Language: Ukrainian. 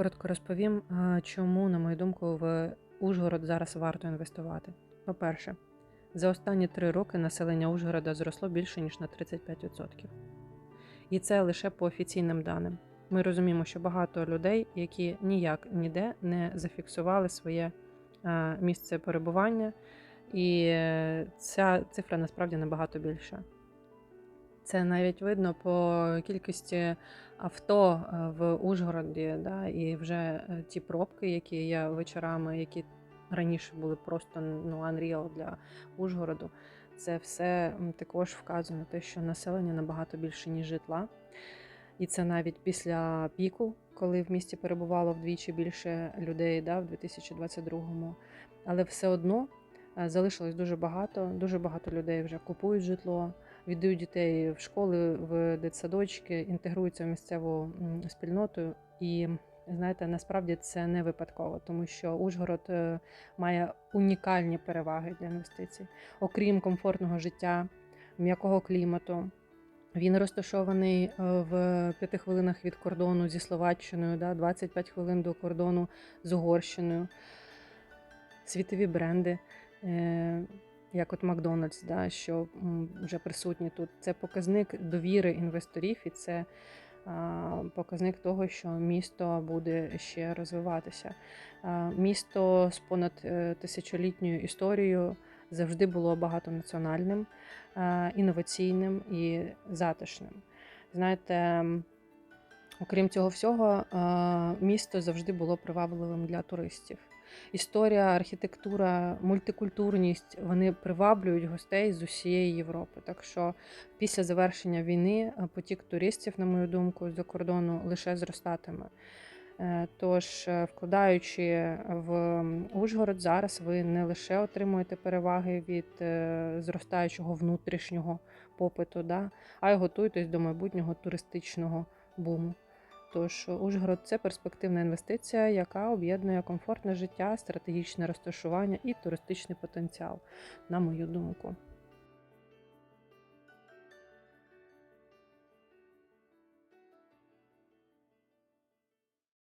Коротко розповім, е, чому, на мою думку, в Ужгород зараз варто інвестувати. По-перше, за останні три роки населення Ужгорода зросло більше ніж на 35%. І це лише по офіційним даним. Ми розуміємо, що багато людей, які ніяк ніде не зафіксували своє е, місце перебування, і е, ця цифра насправді набагато більша. Це навіть видно по кількості авто е, в Ужгороді, да, і вже е, ті пробки, які є вечорами, які раніше були просто ну, unreal для Ужгороду. Це все також вказує на те, що населення набагато більше, ніж житла. І це навіть після піку, коли в місті перебувало вдвічі більше людей да, в 2022-му. Але все одно залишилось дуже багато. Дуже багато людей вже купують житло, віддають дітей в школи, в дитсадочки, інтегруються в місцеву спільноту. І знаєте, насправді це не випадково, тому що Ужгород е, має унікальні переваги для інвестицій, окрім комфортного життя, м'якого клімату. Він розташований е, в п'яти хвилинах від кордону зі Словаччиною, да, 25 хвилин до кордону з Угорщиною. Світові бренди, е, як от Макдональдс, да, що вже присутні тут. Це показник довіри інвесторів, і це показник того, що місто буде ще розвиватися. Місто з понад е, тисячолітньою історією завжди було багатонаціональним, е, інноваційним і затишним. Знаєте, окрім цього всього, е, місто завжди було привабливим для туристів. Історія, архітектура, мультикультурність вони приваблюють гостей з усієї Європи. Так що після завершення війни е, потік туристів, на мою думку, з-за кордону лише зростатиме. Е, Тож, е, вкладаючи в Ужгород, зараз ви не лише отримуєте переваги від зростаючого внутрішнього попиту, да, а й готуєтесь до майбутнього туристичного буму. Тож Ужгород це перспективна інвестиція, яка об'єднує комфортне життя, стратегічне розташування і туристичний потенціал, на мою думку.